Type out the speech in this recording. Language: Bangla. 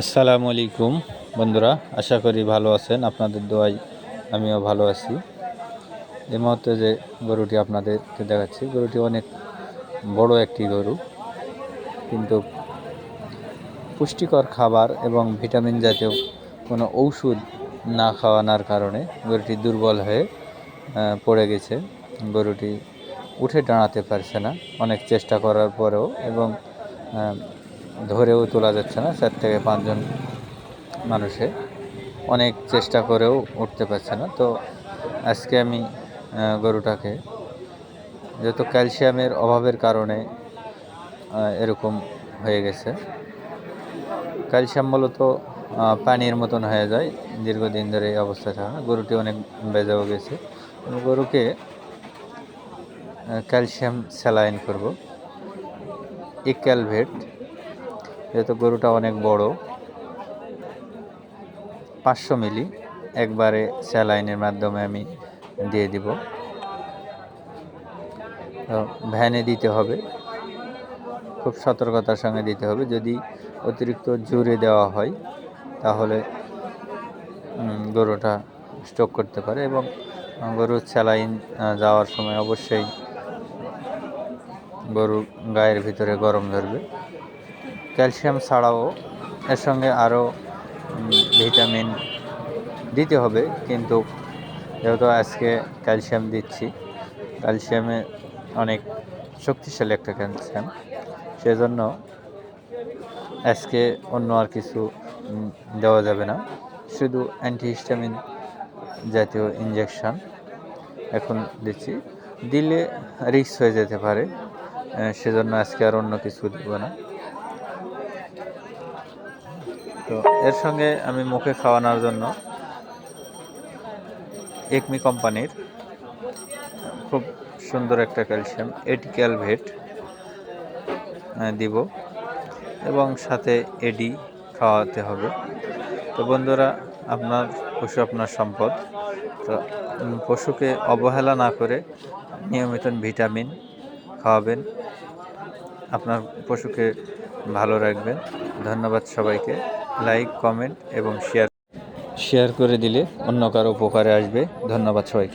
আসসালামু আলাইকুম বন্ধুরা, আশা করি ভালো আছেন। আপনাদের দোয়াই আমিও ভালো আছি। এই মুহূর্তে যে গরুটি আপনাদেরকে দেখাচ্ছি, গরুটি অনেক বড় একটি গরু। কিন্তু পুষ্টিকর খাবার এবং ভিটামিন জাতীয় কোনো ঔষধ না খাওয়ানোর কারণে গরুটি দুর্বল হয়ে পড়ে গেছে। গরুটি উঠে দাঁড়াতে পারছে না। অনেক চেষ্টা করার পরেও এবং ধরেও তোলা যাচ্ছে না, চার থেকে পাঁচজন মানুষে। অনেক চেষ্টা করেও উঠতে পারছে না। তো আজকে আমি গরুটাকে যেহেতু ক্যালসিয়ামের অভাবের কারণে এরকম হয়ে গেছে। ক্যালসিয়াম মূলত পানির মতন হয়ে যায় দীর্ঘদিন ধরে এই অবস্থায় থাকা গরুটি অনেক বেজাও গেছে। গরুকে ক্যালসিয়াম স্যালাইন করব। ইক্যালভেট যেহেতু গরুটা অনেক বড়, পাঁচশো মিলি একবারে স্যালাইনের মাধ্যমে আমি দিয়ে দিব। ভ্যানে দিতে হবে, খুব সতর্কতার সঙ্গে দিতে হবে। যদি অতিরিক্ত জোরে দেওয়া হয়, তাহলে গরুটা স্ট্রোক করতে পারে এবং গরুর স্যালাইন যাওয়ার সময় অবশ্যই গরুর গায়ের ভিতরে গরম ধরবে। ক্যালসিয়াম ছাড়াও এর সঙ্গে আরও ভিটামিন দিতে হবে, কিন্তু যেহেতু আজকে ক্যালসিয়াম দিচ্ছি, ক্যালসিয়ামে অনেক শক্তিশালী একটা ক্যালসিয়াম, সেজন্য আজকে অন্য আর কিছু দেওয়া যাবে না। শুধু অ্যান্টিহিস্টামিন জাতীয় ইঞ্জেকশন এখন দিচ্ছি। দিলে রিক্স হয়ে যেতে পারে সেজন্য আজকে আর অন্য কিছু দেবো না। তো এর সঙ্গে আমি মুখে খাওয়ানোর জন্য একমি কোম্পানির খুব সুন্দর একটা ক্যালসিয়াম এটিক্যাল ভেট দিব এবং সাথে এডি খাওয়াতে হবে। তো বন্ধুরা, আপনার পশু আপনার সম্পদ। তো পশুকে অবহেলা না করে নিয়মিত ভিটামিন খাওয়াবেন। আপনার পশুকে ভালো রাখবেন। ধন্যবাদ সবাইকে। লাইক কমেন্ট এবং শেয়ার। শেয়ার করে দিলে অন্য কারও উপকারে আসবে। ধন্যবাদ সবাইকে।